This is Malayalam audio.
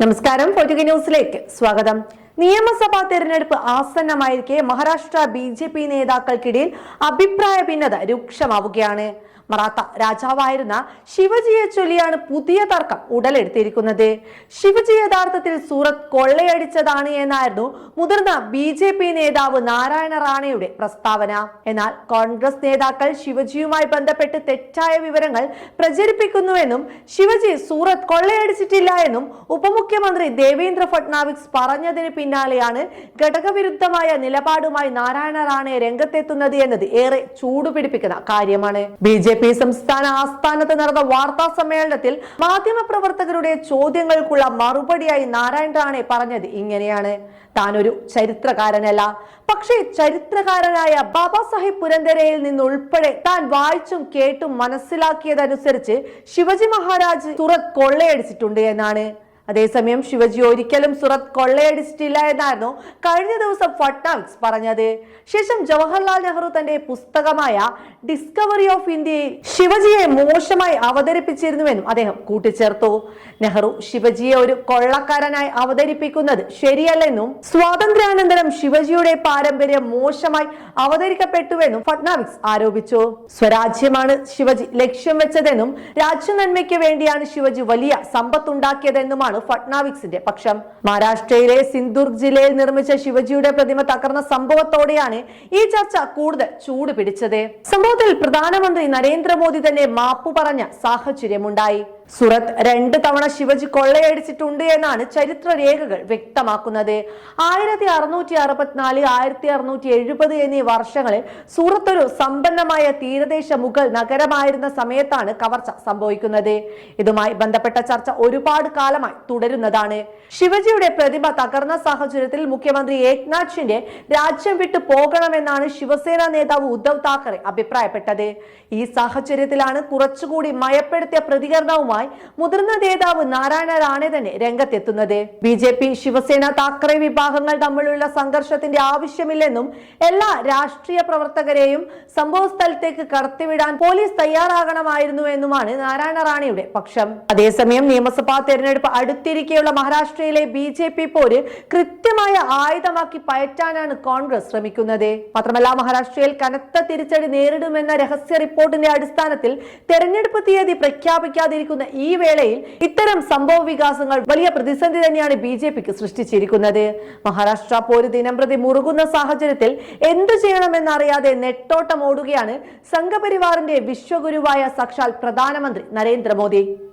നമസ്കാരം. പൊതുകെ ന്യൂസിലേക്ക് സ്വാഗതം. നിയമസഭാ തെരഞ്ഞെടുപ്പ് ആസന്നമായിരിക്കെ മഹാരാഷ്ട്ര ബി ജെ പി നേതാക്കൾക്കിടയിൽ അഭിപ്രായ ഭിന്നത രൂക്ഷമാവുകയാണ്. മറാത്ത രാജാവായിരുന്ന ശിവജിയെ ചൊല്ലിയാണ് പുതിയ തർക്കം ഉടലെടുത്തിരിക്കുന്നത്. ശിവജി യഥാർത്ഥത്തിൽ സൂറത്ത് കൊള്ളയടിച്ചതാണ് എന്നായിരുന്നു മുതിർന്ന ബി ജെ പി നേതാവ് നാരായണ റാണയുടെ പ്രസ്താവന. എന്നാൽ കോൺഗ്രസ് നേതാക്കൾ ശിവജിയുമായി ബന്ധപ്പെട്ട് തെറ്റായ വിവരങ്ങൾ പ്രചരിപ്പിക്കുന്നുവെന്നും ശിവജി സൂറത്ത് കൊള്ളയടിച്ചിട്ടില്ല എന്നും ഉപമുഖ്യമന്ത്രി ദേവേന്ദ്ര ഫട്നാവിസ് പറഞ്ഞതിന് പിന്നാലെയാണ് ഘടകവിരുദ്ധമായ നിലപാടുമായി നാരായണ റാണെ രംഗത്തെത്തുന്നത് എന്നത് ഏറെ ചൂടുപിടിപ്പിക്കുന്ന കാര്യമാണ്. ബി ജെ പി സംസ്ഥാന ആസ്ഥാനത്ത് നടന്ന വാർത്താ സമ്മേളനത്തിൽ മാധ്യമപ്രവർത്തകരുടെ ചോദ്യങ്ങൾക്കുള്ള മറുപടിയായി നാരായണ റാണെ പറഞ്ഞത് ഇങ്ങനെയാണ്. താനൊരു ചരിത്രകാരനല്ല. പക്ഷേ ചരിത്രകാരനായ ബാബാ സാഹിബ് പുരന്തരയിൽ നിന്നുൾപ്പെടെ താൻ വായിച്ചും കേട്ടും മനസ്സിലാക്കിയതനുസരിച്ച് ശിവജി മഹാരാജ് തുറ കൊള്ളയടിച്ചിട്ടുണ്ട് എന്നാണ്. അതേസമയം ശിവജി ഒരിക്കലും സുറത്ത് കൊള്ളയടിച്ചിട്ടില്ല എന്നായിരുന്നു കഴിഞ്ഞ ദിവസം ഫട്നാവിക്സ് പറഞ്ഞത്. ശേഷം ജവഹർലാൽ നെഹ്റു തന്റെ പുസ്തകമായ ഡിസ്കവറി ഓഫ് ഇന്ത്യയിൽ ശിവജിയെ മോശമായി അവതരിപ്പിച്ചിരുന്നുവെന്നും അദ്ദേഹം കൂട്ടിച്ചേർത്തു. നെഹ്റു ശിവജിയെ ഒരു കൊള്ളക്കാരനായി അവതരിപ്പിക്കുന്നത് ശരിയല്ലെന്നും സ്വാതന്ത്ര്യാനന്തരം ശിവജിയുടെ പാരമ്പര്യം മോശമായി അവതരിക്കപ്പെട്ടുവെന്നും ഫട്നാവിക്സ് ആരോപിച്ചു. സ്വരാജ്യമാണ് ശിവജി ലക്ഷ്യം വെച്ചതെന്നും രാജ്യനന്മയ്ക്ക് വേണ്ടിയാണ് ശിവജി വലിയ സമ്പത്തുണ്ടാക്കിയതെന്നുമാണ് ഫട്നാവിക്സിന്റെ പക്ഷം. മഹാരാഷ്ട്രയിലെ സിന്ധുർഗ് ജില്ലയിൽ നിർമ്മിച്ച ശിവജിയുടെ പ്രതിമ തകർന്ന സംഭവത്തോടെയാണ് ഈ ചർച്ച കൂടുതൽ ചൂട് പിടിച്ചത് സംഭവത്തിൽ പ്രധാനമന്ത്രി നരേന്ദ്രമോദി തന്നെ മാപ്പു പറഞ്ഞ സാഹചര്യമുണ്ടായി. സുറത്ത് രണ്ട് തവണ ശിവജി കൊള്ളയടിച്ചിട്ടുണ്ട് എന്നാണ് ചരിത്ര രേഖകൾ വ്യക്തമാക്കുന്നത്. ആയിരത്തി അറുന്നൂറ്റി അറുപത്തിനാല് ആയിരത്തി അറുന്നൂറ്റി എഴുപത് എന്നീ വർഷങ്ങളിൽ സൂറത്ത് ഒരു സമ്പന്നമായ തീരദേശ മുഗൾ നഗരമായിരുന്ന സമയത്താണ് കവർച്ച സംഭവിക്കുന്നത്. ഇതുമായി ബന്ധപ്പെട്ട ചർച്ച ഒരുപാട് കാലമായി തുടരുന്നതാണ്. ശിവജിയുടെ പ്രതിമ തകർന്ന സാഹചര്യത്തിൽ മുഖ്യമന്ത്രി ഏക്നാഥ് ഷിൻഡെ രാജ്യം വിട്ടു പോകണമെന്നാണ് ശിവസേന നേതാവ് ഉദ്ധവ് താക്കറെ അഭിപ്രായപ്പെട്ടത്. ഈ സാഹചര്യത്തിലാണ് കുറച്ചുകൂടി മയപ്പെടുത്തിയ പ്രതികരണവുമായി മുതിർന്ന നേതാവ് നാരായണ റാണെ തന്നെ രംഗത്തെത്തുന്നത്. B J P Shivsena Thackeray വിഭാഗങ്ങൾ തമ്മിലുള്ള സംഘർഷത്തിന്റെ ആവശ്യമില്ലെന്നും എല്ലാ രാഷ്ട്രീയ പ്രവർത്തകരെയും സംഭവ സ്ഥലത്തേക്ക് കടത്തിവിടാൻ പോലീസ് തയ്യാറാകണമായിരുന്നു എന്നുമാണ് നാരായണ റാണയുടെ പക്ഷം. അതേസമയം നിയമസഭാ തെരഞ്ഞെടുപ്പ് അടുത്തിരിക്കെയുള്ള മഹാരാഷ്ട്രയിലെ ബി ജെ പി പോര് കൃത്യമായ ആയുധമാക്കി പയറ്റാനാണ് കോൺഗ്രസ് ശ്രമിക്കുന്നത്. മാത്രമല്ല മഹാരാഷ്ട്രയിൽ കനത്ത തിരിച്ചടി നേരിടുമെന്ന രഹസ്യ റിപ്പോർട്ടിന്റെ അടിസ്ഥാനത്തിൽ തെരഞ്ഞെടുപ്പ് തീയതി പ്രഖ്യാപിക്കാതിരിക്കുന്ന ഈ വേളയിൽ ഇത്തരം സംഭവ വികാസങ്ങൾ വലിയ പ്രതിസന്ധി തന്നെയാണ് ബി ജെ പിക്ക് സൃഷ്ടിച്ചിരിക്കുന്നത്. മഹാരാഷ്ട്ര പോര് ദിനംപ്രതി മുറുകുന്ന സാഹചര്യത്തിൽ എന്തു ചെയ്യണമെന്നറിയാതെ നെട്ടോട്ടം ഓടുകയാണ് സംഘപരിവാറിന്റെ വിശ്വഗുരുവായ സാക്ഷാൽ പ്രധാനമന്ത്രി നരേന്ദ്രമോദി.